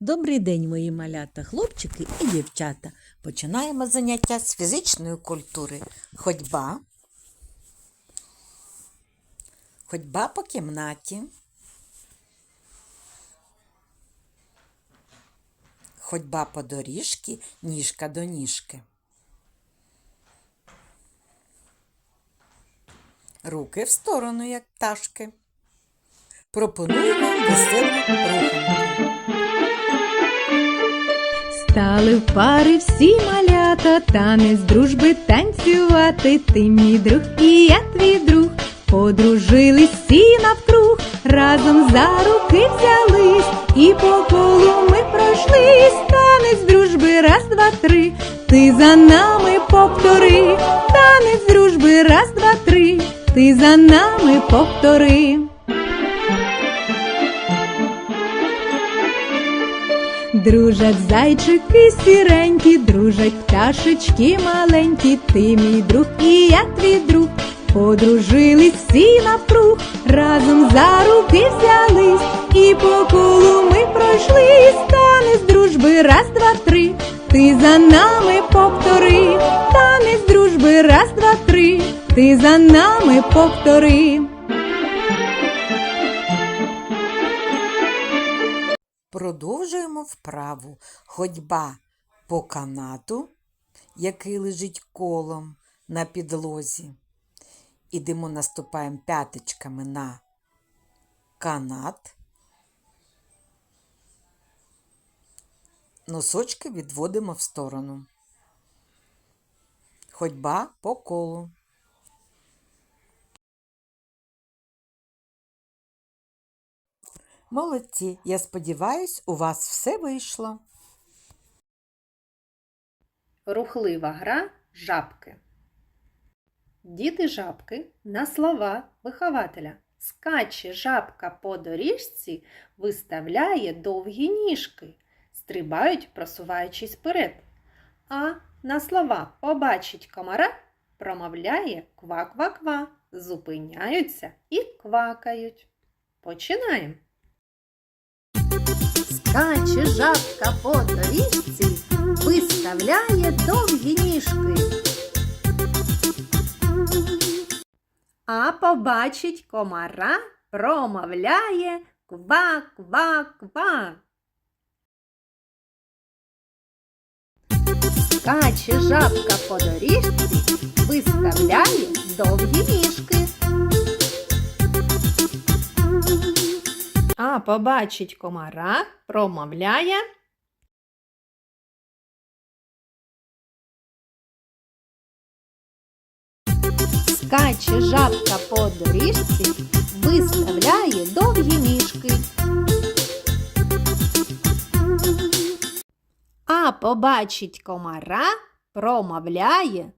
Добрий день, мої малята, хлопчики і дівчата. Починаємо заняття з фізичної культури. Ходьба. Ходьба по кімнаті. Ходьба по доріжці, ніжка до ніжки. Руки в сторону, як пташки. Пропоную вам веселу. Стали в пари всі малята, танець дружби танцювати. Ти мій друг і я твій друг. Подружились всі навкруг, разом за руки взялись, і по колу ми пройшлись. Танець дружби, раз, два, три. Ти за нами повтори. Танець дружби, раз, два, три. Ти за нами повтори. Дружать зайчики сіренькі, дружать пташечки маленькі, ти мій друг і я твій друг. Подружились всі навкруг, разом за руки взялись, і по колу ми пройшли. Танець дружби, раз, два, три. Ти за нами повтори. Танець дружби, раз, два, три. Ти за нами повтори. Продовжуємо вправу. Ходьба по канату, який лежить колом на підлозі. Ідемо, наступаємо п'яточками на канат. Носочки відводимо в сторону. Ходьба по колу. Молодці, я сподіваюсь, у вас все вийшло. Рухлива гра жабки. Діти жабки на слова вихователя. Скаче жабка по доріжці, виставляє довгі ніжки, стрибають, просуваючись вперед. А на слова побачить комара, промовляє ква-ква-ква, зупиняються і квакають. Починаємо. Скаче жабка по доріжці, виставляє довгі ніжки. А побачить комара, промовляє ква-ква-ква. Скаче жабка по доріжці, виставляє довгі ніжки. А побачить комара, промовляє. Скаче жабка по доріжці, виставляє довгі ніжки. А побачить комара, промовляє